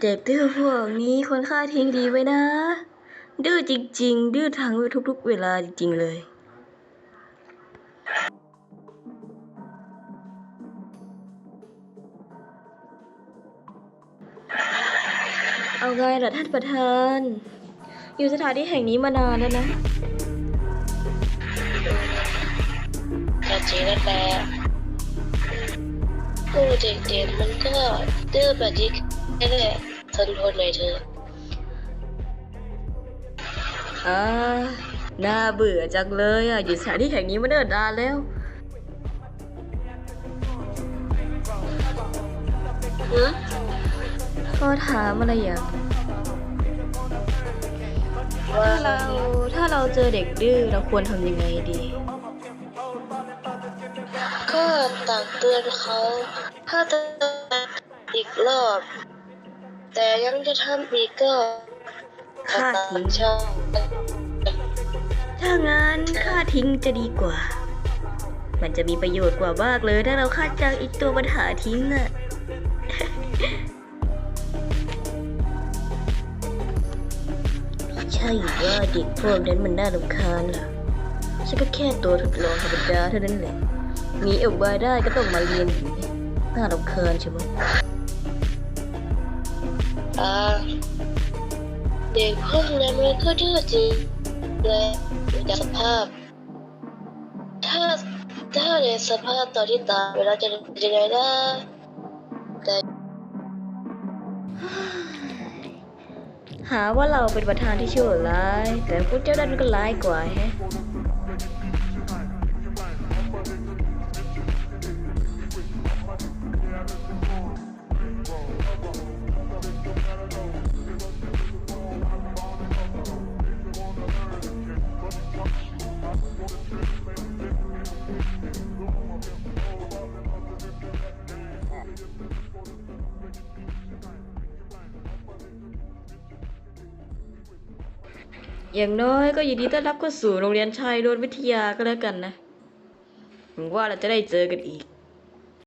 เด็กดื้อพวกนี้คนฆ่าทิ้งดีไว้นะ ดื้อจริง ๆ ดื้อทั้งทุก ๆ เวลาจริง ๆ เลยเอาไงล่ะท่านประธาน อยู่สถานที่แห่งนี้มานานแล้วนะก็จริงนั่นแหละกูเด็กๆมันก็ดื้อแบบนี้ แค่แหละทนทนหน่อยเถอะอ่าน่าเบื่อจังเลยอะอยู่สถานที่แห่งนี้มาเนิ่นนานแล้วหือขอถามอะไรอย่างว่าถ้าเราถ้าเราเจอเด็กดื้อเราควรทำยังไงดี ก็ตักเตือนเขา ถ้าเจะอีกรอบ แต่ยังจะทำอีกก็ฆ่าทิ้งชอบถ้างั้นฆ่าทิ้งจะดีกว่า มันจะมีประโยชน์กว่ามากเลยถ้าเราฆ่าจากอีกตัวปัญหาทิ้งอะใช่ว่าเด็กพวกนั้นมันน่ารำคาญล่ะฉันก็แค่ตัวทดลองธรรมดาเท่านั้นแหละมีเอวบายได้ก็ต้องมาเรียนอยู่นี่น่ารำคาญใช่ไหม อ่าเด็กพวกนั้นมันก็ดื้อจริงเลยดูจากสภาพ ถ้าถ้าในสภาพตอนที่ตายเวลาจะเป็นยังไงนะแต่หาว่าเราเป็นประธานที่ชั่วร้าย แต่พวกเจ้าด้านก็ร้ายกว่าแฮะ อย่างน้อยก็ยินดีต้อนรับเข้าสู่โรงเรียนชายล้วนวิทยาก็แล้วกันนะหวังว่าเราจะได้เจอกันอีก